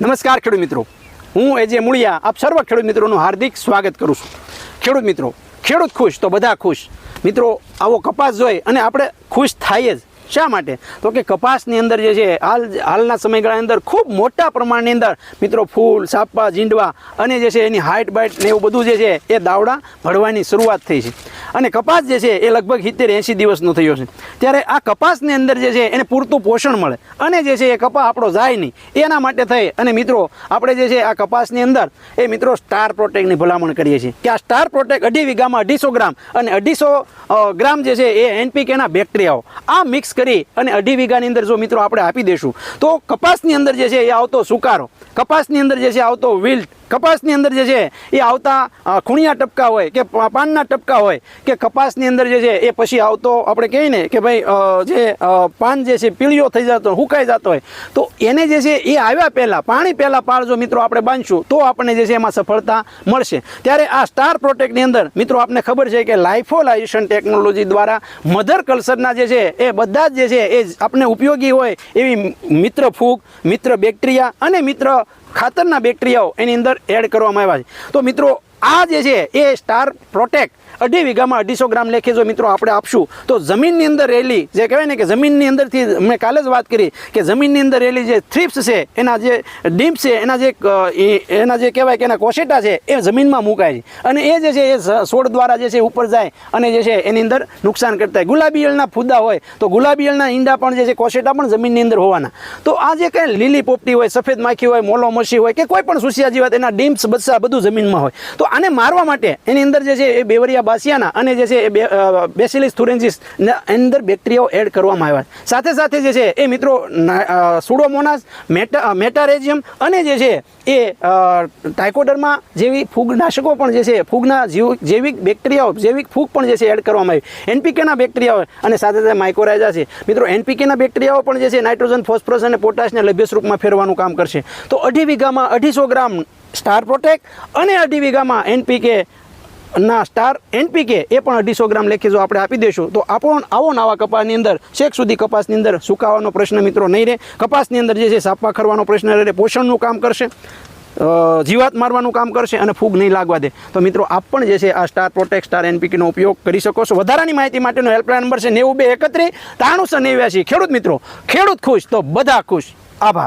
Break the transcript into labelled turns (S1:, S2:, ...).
S1: નમસ્કાર ખેડૂત મિત્રો. હું એજે મૂળિયા. આપ સર્વ ખેડૂત મિત્રોનું હાર્દિક સ્વાગત કરું છું. ખેડૂત મિત્રો, ખેડૂત ખુશ તો બધા ખુશ. મિત્રો, આવો કપાસ જોઈ અને આપણે ખુશ થાય જ. શા માટે? તો કે કપાસની અંદર જે છે, હાલ, હાલના સમયગાળાની અંદર ખૂબ મોટા પ્રમાણની અંદર મિત્રો ફૂલ સાપા જીંડવા અને જે છે એની હાઇટ બાઇટ ને એવું બધું જે છે એ દાવડા ભળવાની શરૂઆત થઈ છે. અને કપાસ જે છે એ લગભગ સિત્તેર એંશી દિવસનો થયો છે. ત્યારે આ કપાસની અંદર જે છે એને પૂરતું પોષણ મળે. અને જે છે એ કપા આપણો જાય નહીં. એના માટે થઈ. અને મિત્રો, આપણે જે છે આ કપાસની અંદર, એ મિત્રો સ્ટાર પ્રોટેકની ભલામણ કરીએ છીએ. કે આ સ્ટાર પ્રોટેક્ટ અઢી વીઘામાં અઢીસો ગ્રામ અને અઢીસો ગ્રામ જે છે એ એનપીકેના બેક્ટેરિયાઓ. આ મિક્સ કરી અને અઢી વીઘાની અંદર જો મિત્રો આપણે આપી દેશું, તો કપાસની અંદર જે છે એ આવતો સુકારો. કપાસની અંદર જે છે આવતો વિલ્ટ કપાસની અંદર જે છે, એ આવતા ખૂણિયા ટપકા હોય કે પાનના ટપકા હોય કે કપાસની અંદર જે છે, એ પછી આવતો આપણે કહીએ ને કે ભાઈ જે પાન જે છે પીળીઓ થઈ જતો, હુકાઈ જતો હોય. તો એને જે છે, એ આવ્યા પહેલાં, પાણી પહેલાં પાળ જો મિત્રો આપણે બાંધશું, તો આપણને જે છે, એમાં સફળતા મળશે. ત્યારે આ સ્ટાર પ્રોટેક્ટની અંદર, મિત્રો આપને ખબર છે કે લાઇફોલાઇઝેશન ટેકનોલોજી દ્વારા મધર કલ્ચરના જે છે, એ બધા જ જે છે, એ આપણે ઉપયોગી હોય એવી મિત્ર ફૂગ, મિત્ર બેક્ટેરિયા અને મિત્ર ખાતરના બેક્ટેરિયાઓ એની અંદર એડ કરવામાં આવ્યા છે. તો મિત્રો આ જે છે એ સ્ટાર પ્રોટેક્ટ. અઢી વીઘામાં અઢીસો ગ્રામ લેખે જો મિત્રો આપણે આપશું, તો જમીનની અંદર રહેલી જે કહેવાય ને કે જમીનની અંદરથી મેં કાલે જ વાત કરી કે જમીનની અંદર રહેલી જે થ્રીપ્સ છે, એના જે ડીમ્સ છે, એના જે એના જે કહેવાય કે એના કોશેટા છે, એ જમીનમાં મુકાય છે. અને એ જે છે એ છોડ દ્વારા જે છે ઉપર જાય અને જે છે એની અંદર નુકસાન કરતા હોય. ગુલાબી ફૂદા હોય, તો ગુલાબી ઈયળના ઈંડા પણ જે છે કોશેટા પણ જમીનની અંદર હોવાના. તો આ જે કંઈ લીલી પોપટી હોય, સફેદ માખી હોય, મોલો મસી હોય કે કોઈ પણ સુસિયા જીવાત એના ડીમ્સ બચ્ચા બધું જમીનમાં હોય. તો આને મારવા માટે એની અંદર જે છે એ બેવરિયા બાસિયાના અને જે છે એ બેસિલિસ થુરેન્સિસ અંદર બેક્ટેરિયાઓ એડ કરવામાં આવ્યા સાથે સાથે જે છે એ મિત્રો સુડોમોનાસ, મેટા મેટારેજિયમ અને જે છે એ ટાઇકોડર્મા જેવી ફૂગનાશકો પણ જે છે ફૂગના જીવ, જૈવિક બેક્ટેરિયાઓ, જૈવિક ફૂગ પણ જે છે એડ કરવામાં આવી. એનપીકેના બેક્ટેરિયાઓ અને સાથે સાથે માઇકોરાઇઝા છે. મિત્રો, એનપીકેના બેક્ટેરિયાઓ પણ જે છે નાઇટ્રોજન, ફોસ્ફરસ અને પોટાશને લભ્ય સ્વરૂપમાં ફેરવાનું કામ કરશે. તો અઢી વીઘામાં અઢીસો ગ્રામ સ્ટાર પ્રોટેક્ટ અને અઢી વીઘામાં એનપીકે ના, સ્ટાર એનપીકે એ પણ અઢીસો ગ્રામ લેખી જો આપણે આપી દઈશું, તો આપણો આવો નવા કપાસની અંદર શેક સુધી કપાસની અંદર સુકાવાનો પ્રશ્ન મિત્રો નહીં રહે. કપાસની અંદર જે છે સાપા ખરવાનો પ્રશ્ન રહે, પોષણનું કામ કરશે જીવાત મારવાનું કામ કરશે અને ફૂગ નહીં લાગવા દે. તો મિત્રો, આપ પણ જે છે, આ સ્ટાર પ્રોટેક્ટ સ્ટાર એનપીકેનો ઉપયોગ કરી શકો છો. વધારાની માહિતી માટેનો હેલ્પલાઇન નંબર છે નેવું બે એકત્રીસ ત્રાણુંસો નેવ્યાસી ખેડૂત મિત્રો, ખેડૂત ખુશ, તો બધા ખુશ. આભાર.